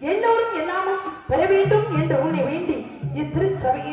எல்லோரும் எல்லாமும் பெற வேண்டும் என்று உன்னை வேண்டி இத்திருச்சபையை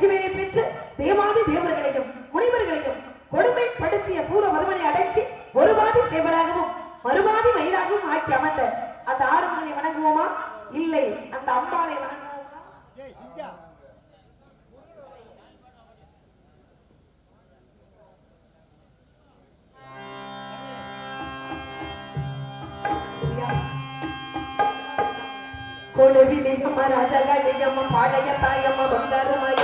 சக்தியால் வெற்றிமையை பெற்று தேவாதி தேவர்களையும் முனிவர்களையும் கொடுமைப்படுத்திய சூரவர்மனை அடக்கி ஒருபாதி சேவலாகவும் மறுபாதி மயிலாகவும் ஆக்கி அமர்ந்த அந்த ஆறுமனை வணங்குவோமா? இல்லை அந்த அம்பாளை வணங்குவோமா? கொழுவிலிங்கம்மா ராஜகாளியம்மா பாளைய தாயம்மா பந்தாரமாயம்மா குமாரியம்மா